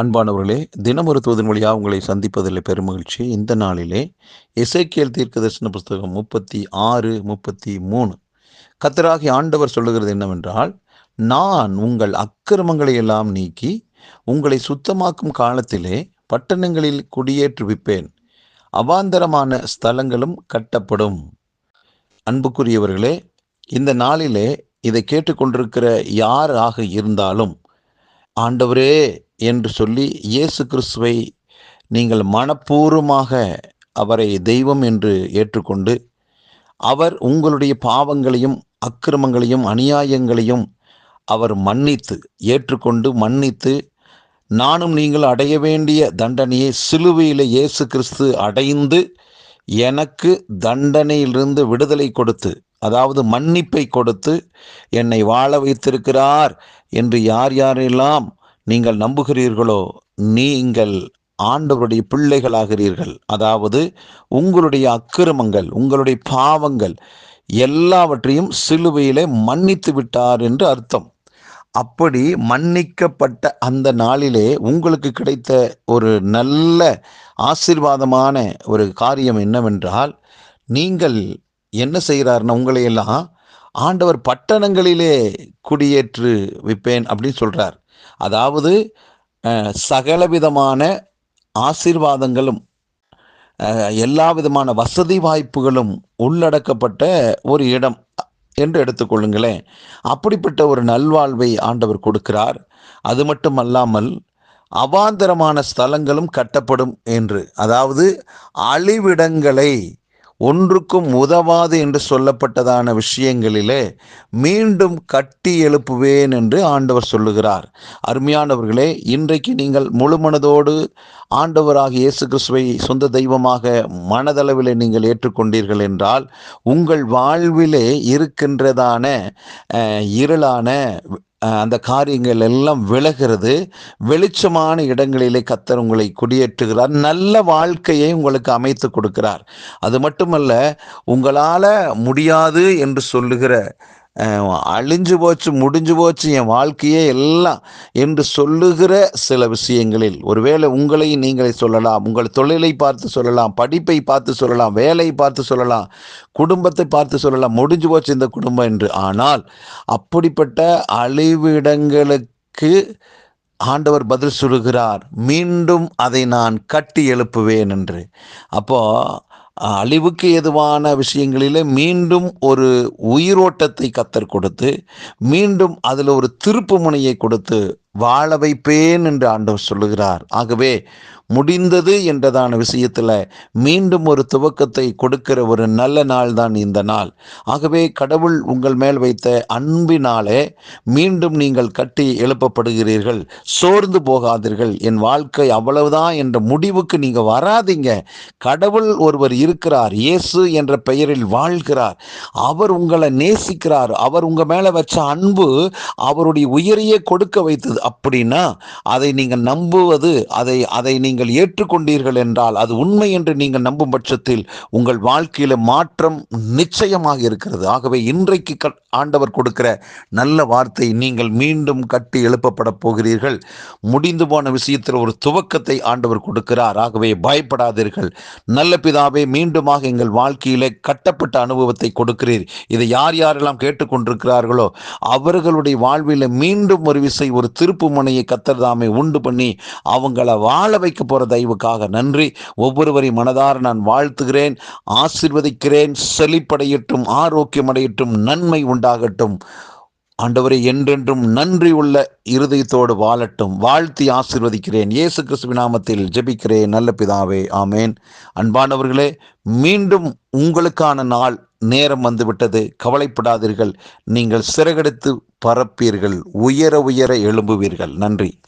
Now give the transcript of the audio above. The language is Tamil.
அன்பானவர்களே தினமொரு தூதன் வழியாக உங்களை சந்திப்பதில் பெருமகிழ்ச்சி இந்த நாளிலே இசைக்கியல் தீர்க்க தரிசன புஸ்தகம் முப்பத்தி ஆறு முப்பத்தி மூணு. கத்தராகி ஆண்டவர் சொல்லுகிறது என்னவென்றால் நான் உங்கள் அக்கிரமங்களை எல்லாம் நீக்கி உங்களை சுத்தமாக்கும் காலத்திலே பட்டணங்களில் குடியேற்றுவிப்பேன். அவாந்தரமான ஸ்தலங்களும் கட்டப்படும். அன்புக்குரியவர்களே இந்த நாளிலே இதை கேட்டுக்கொண்டிருக்கிற யாராக இருந்தாலும் ஆண்டவரே என்று சொல்லி இயேசு கிறிஸ்துவை நீங்கள் மனப்பூர்வமாக அவரை தெய்வம் என்று ஏற்றுக்கொண்டு அவர் உங்களுடைய பாவங்களையும் அக்கிரமங்களையும் அநியாயங்களையும் அவர் மன்னித்து ஏற்றுக்கொண்டு மன்னித்து நானும் நீங்கள் அடைய வேண்டிய தண்டனையை சிலுவையில் இயேசு கிறிஸ்து அடைந்து எனக்கு தண்டனையிலிருந்து விடுதலை கொடுத்து அதாவது மன்னிப்பை கொடுத்து என்னை வாழ வைத்திருக்கிறார் என்று யார் யாரெல்லாம் நீங்கள் நம்புகிறீர்களோ நீங்கள் ஆண்டவருடைய பிள்ளைகளாகிறீர்கள். அதாவது உங்களுடைய அக்கிரமங்கள் உங்களுடைய பாவங்கள் எல்லாவற்றையும் சிலுவையிலே மன்னித்து விட்டார் என்று அர்த்தம். அப்படி மன்னிக்கப்பட்ட அந்த நாளிலே உங்களுக்கு கிடைத்த ஒரு நல்ல ஆசீர்வாதமான ஒரு காரியம் என்னவென்றால் நீங்கள் என்ன செய்கிறார்னா உங்களையெல்லாம் ஆண்டவர் பட்டணங்களிலே குடியேற்று விப்பேன் அப்படின்னு சொல்கிறார் அதாவது சகலவிதமான ஆசீர்வாதங்களும் எல்லா விதமான வசதி வாய்ப்புகளும் உள்ளடக்கப்பட்ட ஒரு இடம் என்று எடுத்துக்கொள்ளுங்களேன் அப்படிப்பட்ட ஒரு நல்வாழ்வை ஆண்டவர் கொடுக்கிறார். அது மட்டுமல்லாமல் அவாந்தரமான ஸ்தலங்களும் கட்டப்படும் என்று அதாவது அழிவிடங்களை ஒன்றுக்கும் உதவாது என்று சொல்லப்பட்டதான விஷயங்களிலே மீண்டும் கட்டி எழுப்புவேன் என்று ஆண்டவர் சொல்லுகிறார். அருமையானவர்களே இன்றைக்கு நீங்கள் முழுமனதோடு ஆண்டவராக இயேசு கிறிஸ்துவை சொந்த தெய்வமாக மனதளவிலே நீங்கள் ஏற்றுக்கொண்டீர்கள் என்றால் உங்கள் வாழ்விலே இருக்கின்றதான இருளான அந்த காரியங்கள் எல்லாம் விலகிறது. வெளிச்சமான இடங்களிலே கத்தர் உங்களை குடியேற்றுகிறார். நல்ல வாழ்க்கையை உங்களுக்கு அமைத்து கொடுக்கிறார். அது மட்டுமல்ல உங்களால் முடியாது என்று சொல்லுகிற அழிஞ்சு போச்சு முடிஞ்சு போச்சு என் வாழ்க்கையே எல்லாம் என்று சொல்லுகிற சில விஷயங்களில். ஒருவேளை உங்களை நீங்களே சொல்லலாம் உங்கள் தொழிலை பார்த்து சொல்லலாம் படிப்பை பார்த்து சொல்லலாம் வேலையை பார்த்து சொல்லலாம் குடும்பத்தை பார்த்து சொல்லலாம் முடிஞ்சு போச்சு இந்த குடும்பம் என்று. ஆனால் அப்படிப்பட்ட அழிவிடங்களுக்கு ஆண்டவர் பதில் சொல்கிறார் மீண்டும் அதை நான் கட்டி எழுப்புவேன் என்று. அப்போது அழிவுக்கு எதுவான விஷயங்களிலே மீண்டும் ஒரு உயிரோட்டத்தை கத்தர் கொடுத்து மீண்டும் அதில் ஒரு திருப்பு முனையை கொடுத்து வாழ வைப்பேன் என்று ஆண்டவர் சொல்லுகிறார். ஆகவே முடிந்தது என்றதான விஷயத்தில் மீண்டும் ஒரு துவக்கத்தை கொடுக்கிற ஒரு நல்ல நாள் தான் இந்த நாள். ஆகவே கடவுள் உங்கள் மேல் வைத்த அன்பினாலே மீண்டும் நீங்கள் கட்டி எழுப்பப்படுகிறீர்கள். சோர்ந்து போகாதீர்கள். என் வாழ்க்கை அவ்வளவுதான் என்ற முடிவுக்கு நீங்கள் வராதிங்க. கடவுள் ஒருவர் இருக்கிறார். இயேசு என்ற பெயரில் வாழ்கிறார். அவர் உங்களை நேசிக்கிறார். அவர் உங்கள் மேலே வச்ச அன்பு அவருடைய உயிரையே கொடுக்க வைத்தது. அப்படின்னா அதை நீங்கள் நம்புவது அதை அதை நீங்கள் ஏற்றுக்கொண்டீர்கள் என்றால் அது உண்மை என்று நீங்கள் நம்பும் பட்சத்தில் உங்கள் வாழ்க்கையில் மாற்றம் நிச்சயமாக இருக்கிறது. ஆகவே இன்றைக்கு ஆண்டவர் கொடுக்கிற நல்ல வார்த்தை நீங்கள் மீண்டும் கட்டி எழுப்பப்பட போகிறீர்கள். முடிந்து போன விஷயத்தில் ஒரு துவக்கத்தை ஆண்டவர் கொடுக்கிறார். ஆகவே பயப்படாதீர்கள். நல்ல பிதாவே மீண்டுமாக எங்கள் வாழ்க்கையிலே கட்டப்பட்ட அனுபவத்தை கொடுக்கிறீர். இதை யார் யாரெல்லாம் கேட்டுக்கொண்டிருக்கிறார்களோ அவர்களுடைய வாழ்வில் மீண்டும் ஒரு விசை ஒரு திருப்பு முனையை கத்தர்தாமை உண்டு பண்ணி அவங்கள வாழ வைக்க போற தயவுக்காக நன்றி. ஒவ்வொருவரையும் மனதார நான் வாழ்த்துகிறேன் ஆசிர்வதிக்கிறேன் செழிப்படையட்டும் ஆரோக்கியமடையட்டும் நன்மை உண்டாகட்டும். ஆண்டவரை என்றென்றும் நன்றி உள்ள இருதயத்தோடு வாழட்டும். வாழ்த்தி ஆசிர்வதிக்கிறேன். இயேசு கிறிஸ்துவ நாமத்தில் ஜெபிக்கிறேன். நல்ல பிதாவே ஆமேன். அன்பானவர்களே மீண்டும் உங்களுக்கான நாள் நேரம் வந்துவிட்டது. கவலைப்படாதீர்கள். நீங்கள் சிறகெடுத்து பரப்பீர்கள். உயர உயர எழும்புவீர்கள். நன்றி.